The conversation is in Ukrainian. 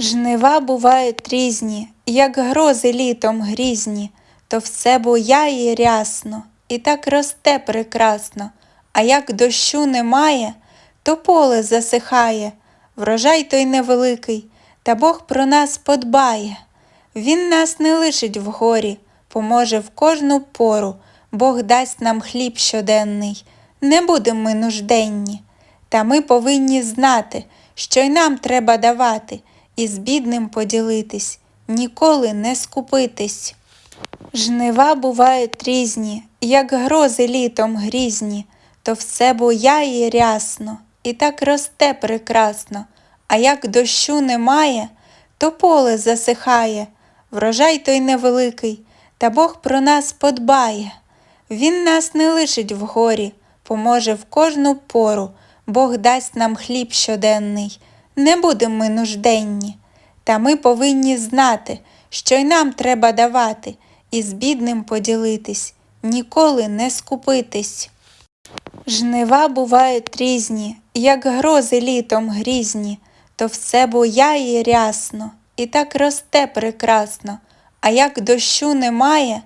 Жнива бувають різні, як грози літом грізні, то все буяє рясно, і так росте прекрасно, а як дощу немає, то поле засихає, врожай той невеликий, та Бог про нас подбає. Він нас не лишить в горі, поможе в кожну пору, Бог дасть нам хліб щоденний, не будемо ми нужденні. Та ми повинні знати, що й нам треба давати, і з бідним поділитись, ніколи не скупитись. Жнива бувають різні, як грози літом грізні, то все буяє рясно, і так росте прекрасно, а як дощу немає, то поле засихає, врожай той невеликий, та Бог про нас подбає. Він нас не лишить в горі, поможе в кожну пору, Бог дасть нам хліб щоденний, не будемо ми нужденні. Та ми повинні знати, що й нам треба давати, і з бідним поділитись, ніколи не скупитись. Жнива бувають різні, як грози літом грізні, то все буяє рясно, і так росте прекрасно, а як дощу немає,